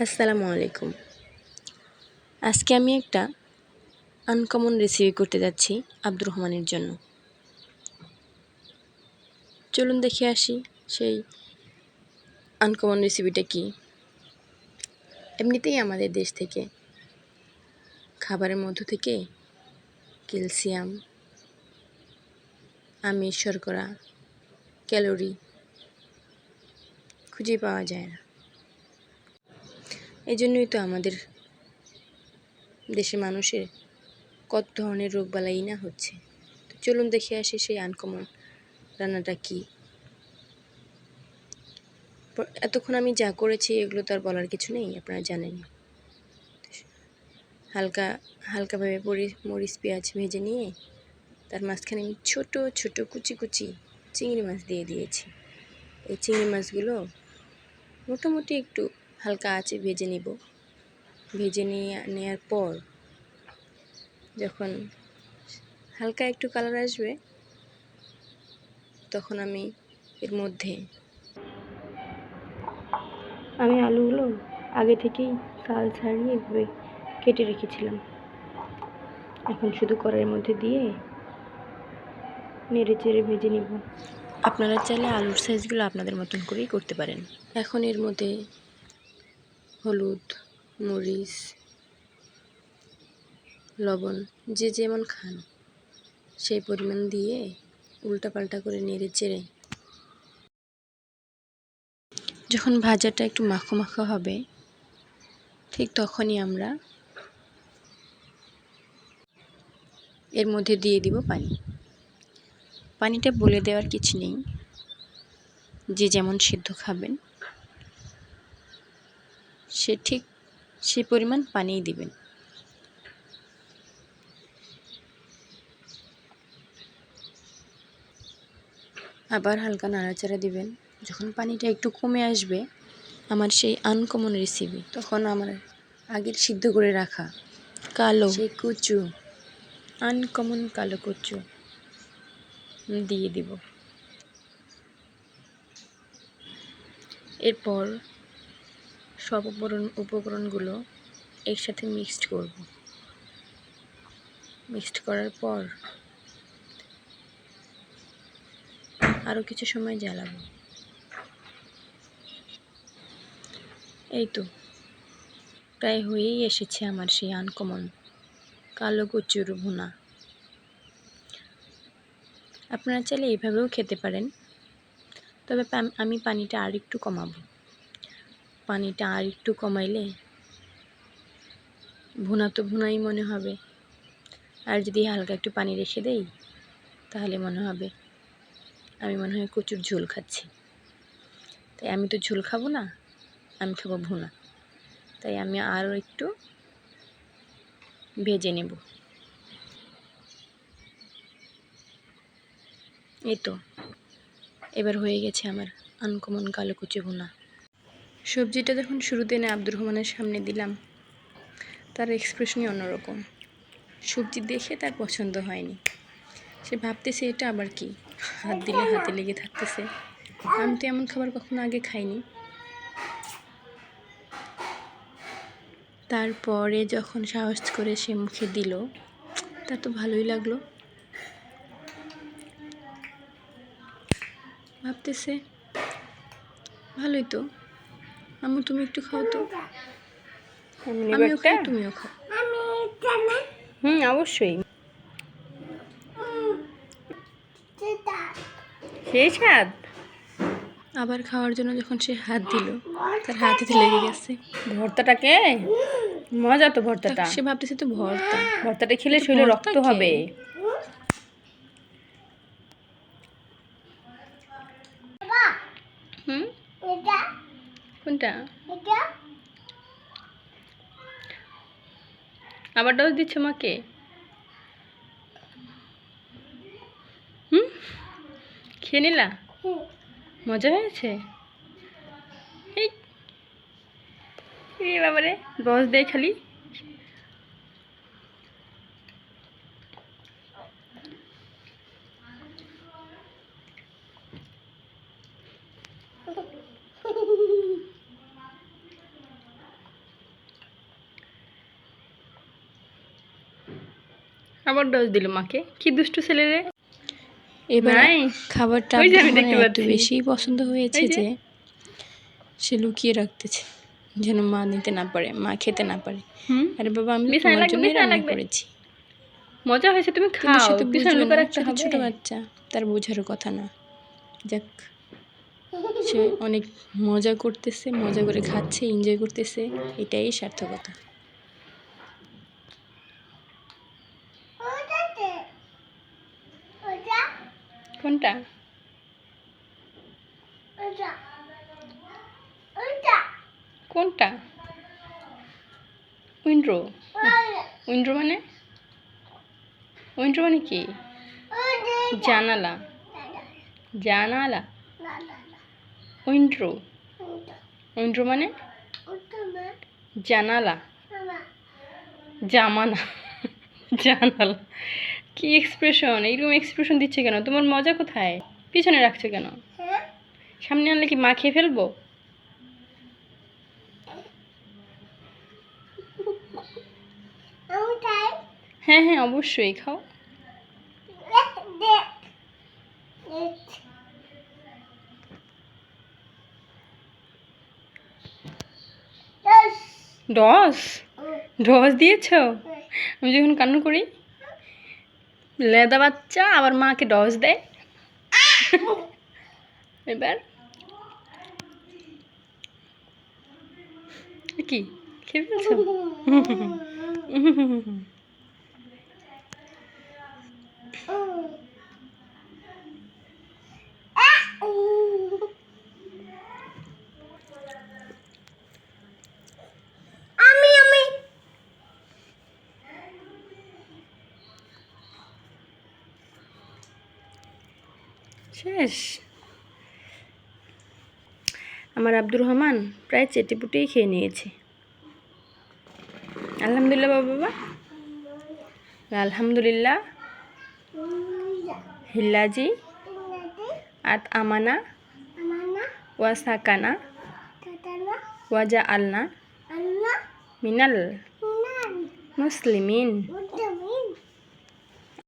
আসসালামু আলাইকুম। আজকে আমি একটা আনকমন রেসিপি করতে যাচ্ছি আব্দুর রহমানের জন্য। চলুন দেখে আসি সেই আনকমন রেসিপিটা কি। এমনিতেই আমাদের দেশ থেকে, খাবারের মধ্য থেকে ক্যালসিয়াম আমিষ শর্করা, ক্যালোরি খুঁজে পাওয়া যায় না। এই জন্যই তো আমাদের দেশের মানুষের কত ধরনের রোগবালাই না হচ্ছে। তো চলুন দেখে আসি সেই আনকমন রান্নাটা কি। এতক্ষণ আমি যা করেছি এগুলো তো আর বলার কিছু নেই, আপনারা জানেন হালকা, হালকাভাবে মরিচ মরিচ, পেঁয়াজ ভেজে নিয়ে তার মাঝখানে আমি ছোটো ছোটো কুচি কুচি চিংড়ি মাছ দিয়ে দিয়েছি। এই চিংড়ি মাছগুলো মোটামুটি একটু হালকা আঁচে ভেজে নিব। ভেজে নিয়ে নেওয়ার পর যখন হালকা একটু কালার আসবে তখন আমি এর মধ্যে আমি আলুগুলো আগে থেকেই সাল ছাড়িয়ে এভাবে কেটে রেখেছিলাম। এখন শুধু কড়াইয়ের মধ্যে দিয়ে নেড়ে চেড়ে ভেজে নিব। আপনারা চাইলে আলুর সাইজগুলো আপনাদের মতন করেই করতে পারেন। এখন এর মধ্যে হলুদ, মরিচ, লবণ, যে যেমন খান, সেই পরিমাণ দিয়ে উল্টাপাল্টা করে নেড়ে চেড়ে। যখন ভাজাটা একটু মাখো মাখো হবে, ঠিক তখনই আমরা এর মধ্যে দিয়ে দিব পানি। পানিটা বলে দেওয়ার কিছু নেই। যে যেমন সিদ্ধ খাবেন। সে ঠিক সে পরিমাণ পানিই দিবেন। আবার হালকা নাড়াচাড়া দিবেন। যখন পানিটা একটু কমে আসবে আমার সেই আনকমন রেসিপি তখন আমার আগের সিদ্ধ করে রাখা কালো। সেই কুচু আনকমন কালো কুচু দিয়ে দিব। এরপর সব উপকরণ উপকরণগুলো একসাথে মিক্সড করব। মিক্সড করার পর আরও কিছু সময় জ্বালাবো। এই তো, প্রায় হয়েই এসেছে আমার সেই আনকমন কালো কচুর ভুনা। আপনারা চাইলে এইভাবেও খেতে পারেন, তবে আমি পানিটা আর একটু কমাবো। পানিটা আর একটু কমাইলে ভুনা তো ভুনাই মনে হবে। আর যদি হালকা একটু পানি রেখে দেই, তাহলে মনে হবে আমি মনে হয় কচুর ঝোল খাচ্ছি। তাই আমি তো ঝোল খাব না, আমি খাব ভুনা। তাই আমি আরও একটু ভেজে নেব। এই তো, এবার হয়ে গেছে আমার আনকমন কালো কুচি ভুনা। সবজিটা যখন শুরুতে এনে আব্দুর রহমানের সামনে দিলাম, তার এক্সপ্রেশনই অন্যরকম। সবজি দেখে তার পছন্দ হয়নি। সে ভাবতেছে, এটা আবার কি? হাত দিলে হাতে লেগে থাকতেছে। আমি তো এমন খাবার কখনো আগে খাইনি। তারপরে যখন সাহস করে সে মুখে দিল তা তো ভালোই লাগল। ভাবতেছে, ভালোই তো। আম্মু তুমি একটু খাও তো। আমিও খাই তুমিও খাও। হুম অবশ্যই। সেই স্বাদ। আবার খাওয়ার জন্য যখন সে হাত দিল তার হাতে লেগে গেছে। ভর্তাটাকে মজা তো ভর্তাটা। সে ভাবতেছে তো ভর্তা। ভর্তাটা খেলে শরীরে রক্ত হবে। হুম? কোনটা? আবার ডোজ দিচ্ছে মাকে? হুম? খেয়ে নিলা? মজা হয়েছে? এই। বাবারে রস দেয় খালি। আবার ডোজ দিল মাকে। কি দুষ্টু ছেলে রে। এবার খাবারটা পাচ্ছি। বেশি পছন্দ হয়েছে যে। সে লুকিয়ে রাখতেছে যেন মা নিতে না পারে মা খেতে না পারে। আরে বাবা আমি তোমার বিছানায় রান্না করেছি। মজা হয়েছে তুমি খাও সে তো বুঝবে লুকা রাখতে ছোট হবে। ছোট বাচ্চা তার বোঝার কথা না। যাক সে অনেক মজা করতেছে মজা করে খাচ্ছে এনজয় করতেছে এটাই সার্থকতা। কোনটা? কোনটা? উইন্ড্রো। উইন্ড্রো মানে? উইন্ড্রো মানে কি? জানালা। জানালা। উইন্ড্রো। উইন্ড্রো মানে? জানালা। জামানা। জানালা। কি এক্সপ্রেশন এইরকম এক্সপ্রেশন দিচ্ছে কেন? তোমার মজা কোথায়? পিছনে রাখছো কেন? সামনে আনলে কি মা খেয়ে ফেলব? হ্যাঁ হ্যাঁ অবশ্যই খাও। ডস ডস দিয়েছ? আমি যখন কান্না করি লেদা বাচ্চা আবার মাকে ডস দেয় এবার কি খেয়ে ফেলছো আমি আমি শেষ। আমার আব্দুর রহমান প্রায় চেটে পুটেই খেয়ে নিয়েছে। আলহামদুলিল্লাহ বাবা বাবা। আলহামদুলিল্লাহ। হিল্লাজি। আত আমানা। ওয়া সাকানা। ওয়াজা আলনা মিনাল। মুসলিমিন।